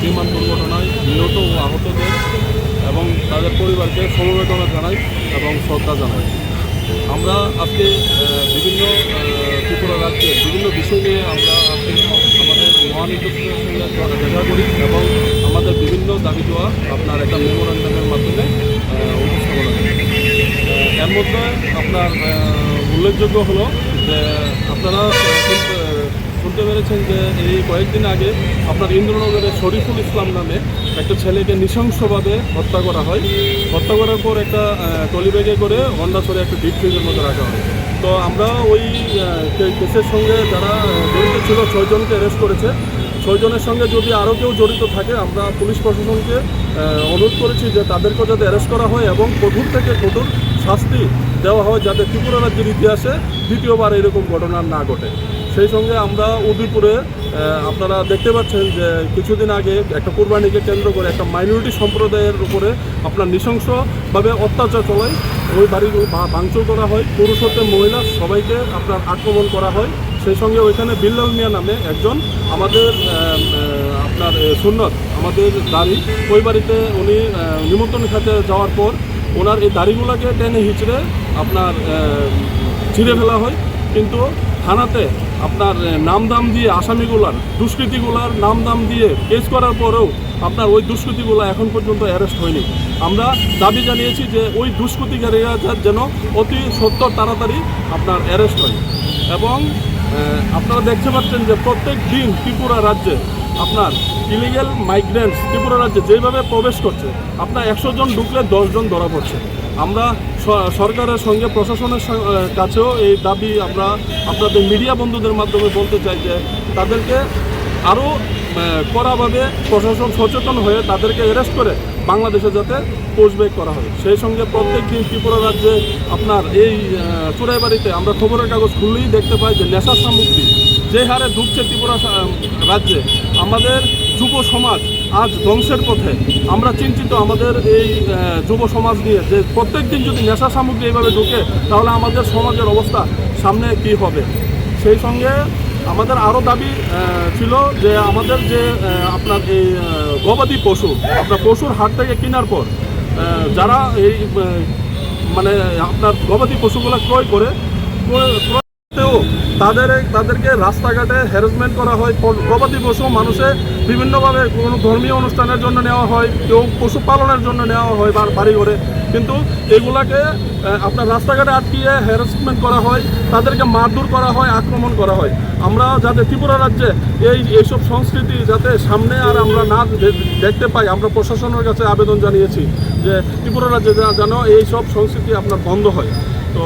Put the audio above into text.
বিমান দুর্ঘটনায় নিহত ও আহতদের এবং তাদের পরিবারকে সমবেদনা জানাই এবং শ্রদ্ধা জানাই। আমরা আজকে বিভিন্ন ত্রিপুরা রাজ্যে বিভিন্ন বিষয় নিয়ে আমরা আজকে আমাদের মহানির্দেশকের দেখা করি এবং আমাদের বিভিন্ন দাবি দেওয়া আপনার একটা মেমোরান্ডামের মাধ্যমে উপস্থাপনা এর মধ্যে আপনার উল্লেখযোগ্য হলো যে আপনারা শুনতে- পেরেছেন যে এই কয়েকদিন আগে আপনার ইন্দ্রনগরের শরীফুল ইসলাম নামে একটা ছেলেকে নৃশংসভাবে হত্যা করা হয়। হত্যা করার পর একটা টলি ব্যাগে করে হন্ডাছড়ে একটা ডিপ ফ্রিজের মধ্যে রাখা হয়। তো আমরা ওই কেসের সঙ্গে যারা জড়িত ছিল, ছয়জনকে অ্যারেস্ট করেছে। ছয়জনের সঙ্গে যদি আরও কেউ জড়িত থাকে, আমরা পুলিশ প্রশাসনকে অনুরোধ করেছি যে তাদেরকেও যাতে অ্যারেস্ট করা হয় এবং কঠোর থেকে কঠোর শাস্তি দেওয়া হয় যাতে ত্রিপুরা রাজ্যের ইতিহাসে দ্বিতীয়বার এরকম ঘটনা না ঘটে। সেই সঙ্গে আমরা উদয়পুরে আপনারা দেখতে পাচ্ছেন যে কিছুদিন আগে একটা কোরবানিকে কেন্দ্র করে একটা মাইনরিটি সম্প্রদায়ের উপরে আপনার নৃশংসভাবে অত্যাচার চলায়, ওই ভা- ভাঙচুর করা হয়, পুরুষ হতে মহিলা সবাইকে আপনার আক্রমণ করা হয়। সেই সঙ্গে ওইখানে বিল্লাল মিয়া নামে একজন আমাদের আপনার সুন্নত, আমাদের দাড়ি, ওই বাড়িতে উনি নিমন্ত্রণ খেতে যাওয়ার পর ওনার এই দাড়িগুলোকে টেনে হিচড়ে আপনার ছিঁড়ে ফেলা হয়। কিন্তু থানাতে আপনার নাম দাম দিয়ে আসামিগুলার, দুষ্কৃতিগুলার নাম দাম দিয়ে কেস করার পরেও আপনার ওই দুষ্কৃতিগুলো এখন পর্যন্ত অ্যারেস্ট হয়নি। আমরা দাবি জানিয়েছি যে ওই দুষ্কৃতিকারীরা যেন অতি সত্তর তাড়াতাড়ি আপনার অ্যারেস্ট হয়। এবং আপনারা দেখতে পাচ্ছেন যে প্রত্যেক দিন ত্রিপুরা রাজ্যে আপনার ইলিগেল মাইগ্রেন্টস ত্রিপুরা রাজ্যে যেভাবে প্রবেশ করছে, আপনার একশো জন ঢুকলে দশজন ধরা পড়ছে। আমরা সরকারের সঙ্গে প্রশাসনের কাছেও এই দাবি আমরা আপনাদের মিডিয়া বন্ধুদের মাধ্যমে বলতে চাই যে তাদেরকে আরও কড়াভাবে প্রশাসন সচেতন হয়ে তাদেরকে অ্যারেস্ট করে বাংলাদেশে যাতে পোস্টব্যাক করা হয়। সেই সঙ্গে প্রত্যেক দিন ত্রিপুরা রাজ্যে আপনার এই আহ, চুড়াইবাড়িতে আমরা খবরের কাগজ খুললেই দেখতে পাই যে নেশা সামগ্রী যে হারে ঢুকছে ত্রিপুরা রাজ্যে। আমাদের যুব সমাজ আজ ধ্বংসের পথে। আমরা চিন্তিত আমাদের এই যুব সমাজ নিয়ে যে প্রত্যেক দিন যদি নেশা সামগ্রী এইভাবে ঢুকে, তাহলে আমাদের সমাজের অবস্থা সামনে কি হবে? সেই সঙ্গে আমাদের আরও দাবি ছিল যে আমাদের যে আপনার এই গবাদি পশু, আপনার পশুর হাট থেকে কেনার পর যারা এই মানে আপনার গবাদি পশুগুলো ক্রয় করে তাদের তাদেরকে রাস্তাঘাটে হ্যারাসমেন্ট করা হয়। গবাদি পশু মানুষে বিভিন্নভাবে কোনো ধর্মীয় অনুষ্ঠানের জন্য নেওয়া হয়, কেউ পশুপালনের জন্য নেওয়া হয় বাড়ি ঘরে কিন্তু এগুলাকে আপনার রাস্তাঘাটে আটকিয়ে হ্যারাসমেন্ট করা হয়, তাদেরকে মারধর করা হয়, আক্রমণ করা হয়। আমরা যাতে ত্রিপুরা রাজ্যে এই এইসব সংস্কৃতি যাতে সামনে আর আমরা না দেখতে পাই, আমরা প্রশাসনের কাছে আবেদন জানিয়েছি যে ত্রিপুরা রাজ্যে যেন এই সব সংস্কৃতি আপনার বন্ধ হয়। তো